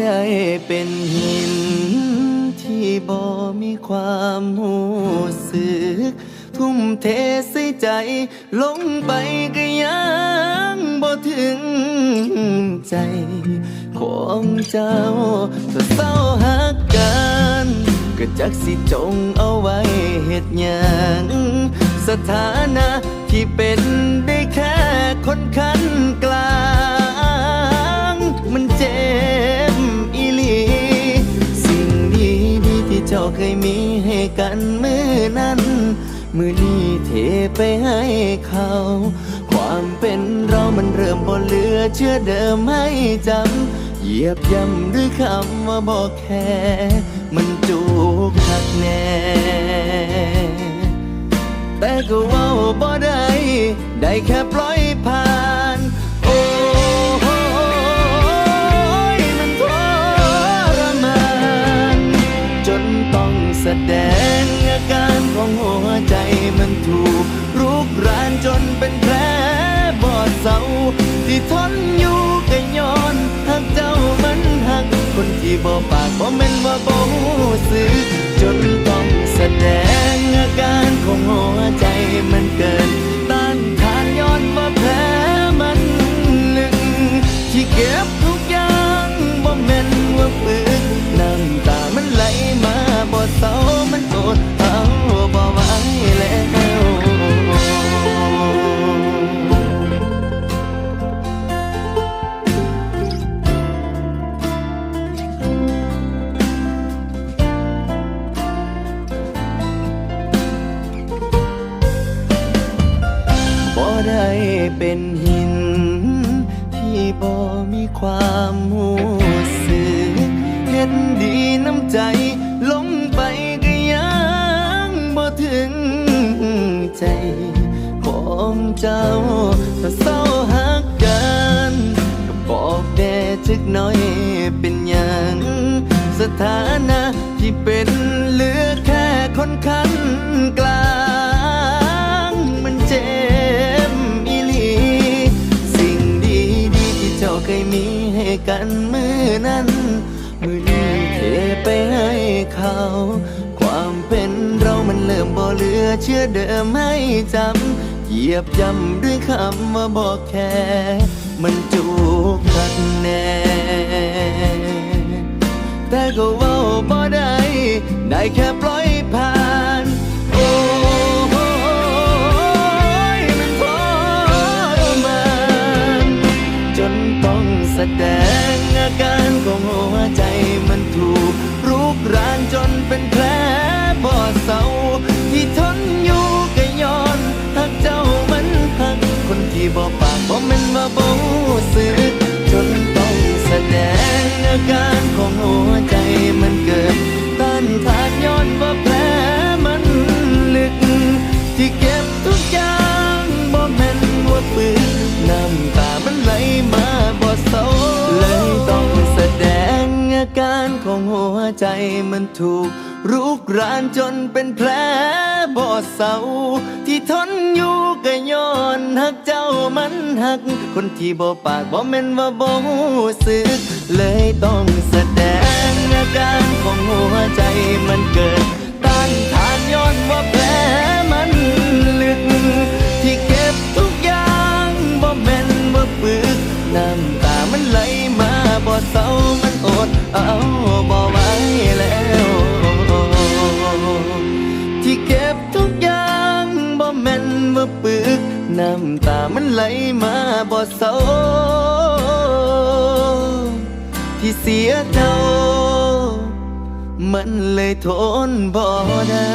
ได้เป็นหิน ที่บ่มีความหูสึก ทุ่มเทใส่ใจ ลงไปก็ยังบ่ถึงใจ ของเจ้าถ้าเศร้าหักกันก็จักสิจงเอาไว้เหตุยังสถานะที่เป็นได้แค่คนคันกลาง กันมือนั้น มือนี้เทไปให้เขา ความเป็นเรามันเริ่มบ่เหลือเชื่อเดิมให้จำเหยียบย่ำด้วยคำว่าบอกแค่ มันจูกหักแน่แต่ก็ว่าบ่ได้ ได้แค่ปล่อยผ่าน การของหัวใจมันถูกรุกรานจนเป็นแผลบอดเศร้าที่ทนอยู่ก็ย้อนหักเจ้ามันหัก คนที่บ่ปากบ่แม่นว่าบ่รู้สึกจนต้องแสดงอาการของหัวใจมัน ได้เป็นหิน ที่บ่มีความหูสึกเห็นดีน้ำใจลงไปก็ยังบ่ถึงใจของเจ้าถ้าเศร้าหักกันก็บอกแด่จักน่อยเป็นอย่างสถานะที่เป็นเหลือแค่คนคันกลาง กันมือนั้น มือนี้เทไปให้เขา ความเป็นเรามันเริ่มบ่เหลือเชื่อเดิมให้จำเหยียบย่ำด้วยคำว่าบอกแค่ มันจูกขัดแน่แต่ก็ว่าบ่ได้ได้แค่ปล่อย ปากบ่แมันว่าบ่รู้สึกจนต้องแสดงอาการของหัวใจมันเกิดต้านทานย้อนว่าแผลมันลึกที่เก็ ใจมันถูกรุกรานจนเป็นแผลบ่เศร้าที่ทนอยู่ก็ย้อนหักเจ้ามันหัก คนที่บ่ปากบ่แม่นว่าบ่รู้สึก เลยต้องแสดงอาการของหัวใจมันเกิดต้านทานย้อนว่าแผลมันลึก ที่เก็บทุกอย่างบ่แม่นว่าปึกน้ำตามันไหลมาบ่เศร้ามันอดเอาบ่ไหวแำตามันไหลมาบ่เศร้าที่เสียเจ้ามันเลยทนบ่ได้